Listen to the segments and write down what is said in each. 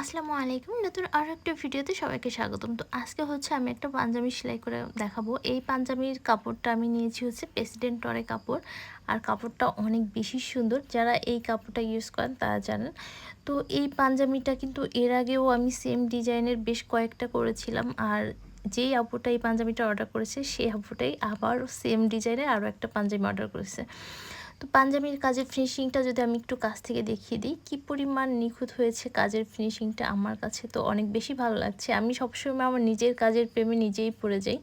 আসসালামু আলাইকুম। নতুন আরও একটা ভিডিওতে সবাইকে স্বাগতম। তো আজকে হচ্ছে আমি একটা পাঞ্জাবি সেলাই করে দেখাবো। এই পাঞ্জাবির কাপড়টা আমি নিয়েছি হচ্ছে প্রেসিডেন্ট টরে কাপড়। আর কাপড়টা অনেক বেশি সুন্দর। যারা এই কাপড়টা ইউজ করেন তারা জানেন। তো এই পাঞ্জাবিটা কিন্তু এর আগেও আমি সেম ডিজাইনের বেশ কয়েকটা করেছিলাম। আর যেই আপুটা এই পাঞ্জাবিটা অর্ডার করেছে, সেই আপুটাই আবার সেম ডিজাইনের আরও একটা পাঞ্জাবি অর্ডার করেছে। তো পাঞ্জাবির কাজের ফিনিশিংটা যদি আমি একটু কাছ থেকে দেখিয়ে দিই, কী পরিমাণ নিখুঁত হয়েছে কাজের ফিনিশিংটা আমার কাছে তো অনেক বেশি ভালো লাগছে। আমি সবসময় আমার নিজের কাজের প্রেমে নিজেই পড়ে যাই।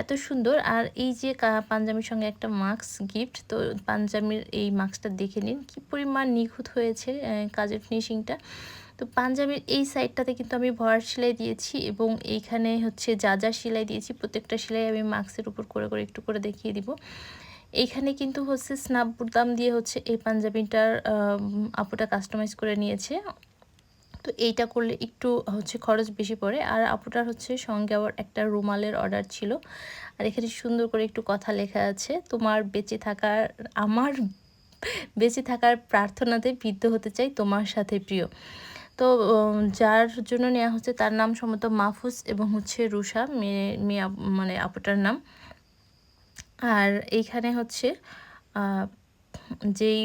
এত সুন্দর। আর এই যে পাঞ্জাবির সঙ্গে একটা মাস্ক গিফট তো পাঞ্জাবির এই মাস্কটা দেখে নিন, কী পরিমাণ নিখুঁত হয়েছে কাজের ফিনিশিংটা তো পাঞ্জাবির এই সাইডটাতে কিন্তু আমি ভরার সেলাই দিয়েছি এবং এইখানে হচ্ছে যা যা সেলাই দিয়েছি, প্রত্যেকটা সেলাই আমি মাস্কের উপর করে করে, একটু করে দেখিয়ে দিব। এইখানে কিন্তু হচ্ছে স্নাপ বুতাম দিয়ে হচ্ছে এই পাঞ্জাবিটার আপুটা কাস্টমাইজ করে নিয়েছে। তো এইটা করলে একটু হচ্ছে খরচ বেশি পড়ে। আর আপুটার হচ্ছে সঙ্গে আবার একটা রুমালের অর্ডার ছিল। আর এখানে সুন্দর করে একটু কথা লেখা আছে, তোমার বেঁচে থাকার, আমার বেঁচে থাকার প্রার্থনাতে বিদ্ধ হতে চাই তোমার সাথে প্রিয়। তো যার জন্য নেওয়া হচ্ছে তার নাম সম্ভবত মাহফুজ এবং হচ্ছে রুষা মেয়ে মেয়ে মানে আপুটার নাম। আর এইখানে হচ্ছে যেই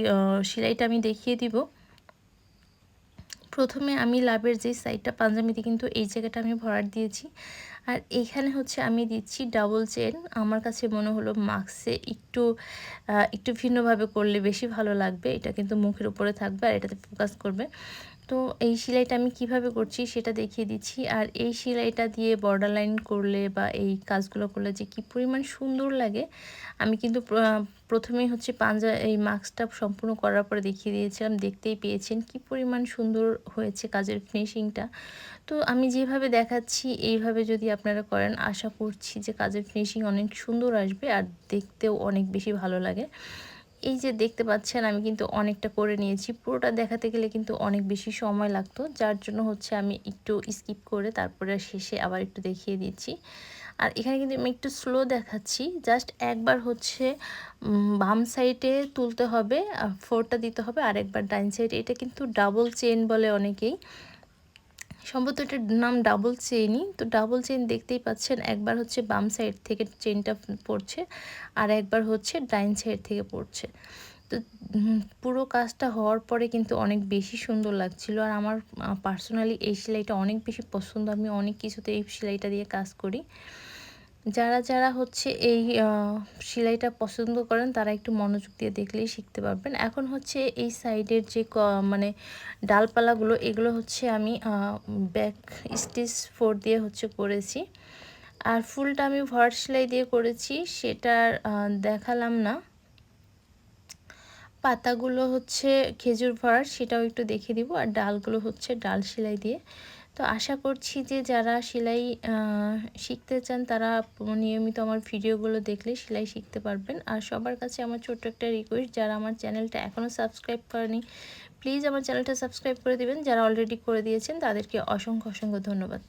সেলাইটা আমি দেখিয়ে দিব। প্রথমে আমি লাভের যে সাইডটা পাঞ্জাবিতে কিন্তু এই জায়গাটা আমি ভরাট দিয়েছি। আর এইখানে হচ্ছে আমি দিচ্ছি ডাবল চেন। আমার কাছে মনে হলো মাস্কে একটু একটু ভিন্নভাবে করলে বেশি ভালো লাগবে। এটা কিন্তু মুখের উপরে থাকবে আর এটাতে ফোকাস করবে। তো এই সেলাইটা আমি কীভাবে করছি সেটা দেখিয়ে দিচ্ছি। আর এই সেলাইটা দিয়ে বর্ডার লাইন করলে বা এই কাজগুলো করলে যে কি পরিমাণ সুন্দর লাগে, আমি কিন্তু প্রথমেই হচ্ছে পাঞ্জা, এই মাস্কটা সম্পূর্ণ করার পরে দেখিয়ে দিয়েছিলাম, দেখতেই পেয়েছেন কি পরিমাণ সুন্দর হয়েছে কাজের ফিনিশিংটা তো আমি যেভাবে দেখাচ্ছি, এইভাবে যদি আপনারা করেন, আশা করছি যে কাজের ফিনিশিং অনেক সুন্দর আসবে আর দেখতেও অনেক বেশি ভালো লাগে। এই যে দেখতে পাচ্ছেন, আমি কিন্তু অনেকটা করে নিয়েছি। পুরোটা দেখাতে গেলে কিন্তু অনেক বেশি সময় লাগতো। যার জন্য হচ্ছে আমি একটু স্কিপ করে তারপরে শেষে আবার একটু দেখিয়ে দিচ্ছি। আর এখানে কিন্তু আমি একটু স্লো দেখাচ্ছি। জাস্ট একবার হচ্ছে বাম সাইডে তুলতে হবে ফোরটা দিতে হবে আর একবার ডাইন সাইডে এটা কিন্তু ডাবল চেন বলে অনেকেই। সম্ভবত এটার নাম ডাবল চেইনই তো ডাবল চেইন দেখতেই পাচ্ছেন, একবার হচ্ছে বাম সাইড থেকে চেইনটা পড়ছে আর একবার হচ্ছে ডাইন সাইড থেকে পড়ছে। তো পুরো কাজটা হওয়ার পরে কিন্তু অনেক বেশি সুন্দর লাগছিল আর আমার পার্সোনালি এই সেলাইটা অনেক বেশি পছন্দ। আমি অনেক কিছুতে এই সেলাইটা দিয়ে কাজ করি। যারা যারা হচ্ছে এই সেলাইটা পছন্দ করেন, তারা একটু মনোযোগ দিয়ে দেখলেই শিখতে পারবেন। এখন হচ্ছে এই সাইডের যে মানে ডালপালাগুলো, এগুলো হচ্ছে আমি ব্যাক স্টিচ ফোর দিয়ে হচ্ছে করেছি। আর ফুলটা আমি ভরাট সেলাই দিয়ে করেছি, সেটার দেখালাম না। পাতাগুলো হচ্ছে খেজুর ভরাট সেটাও একটু দেখে দিব। আর ডালগুলো হচ্ছে ডাল সেলাই দিয়ে। তো আশা করছি যে যারা সেলাই শিখতে চান, তারা নিয়মিত আমার ভিডিওগুলো দেখলে সেলাই শিখতে পারবেন। আর সবার কাছে আমার ছোট্ট একটা রিকোয়েস্ট যারা আমার চ্যানেলটা এখনও সাবস্ক্রাইব করেনি প্লিজ আমার চ্যানেলটা সাবস্ক্রাইব করে দিবেন। যারা অলরেডি করে দিয়েছেন, তাদেরকে অসংখ্য অসংখ্য ধন্যবাদ।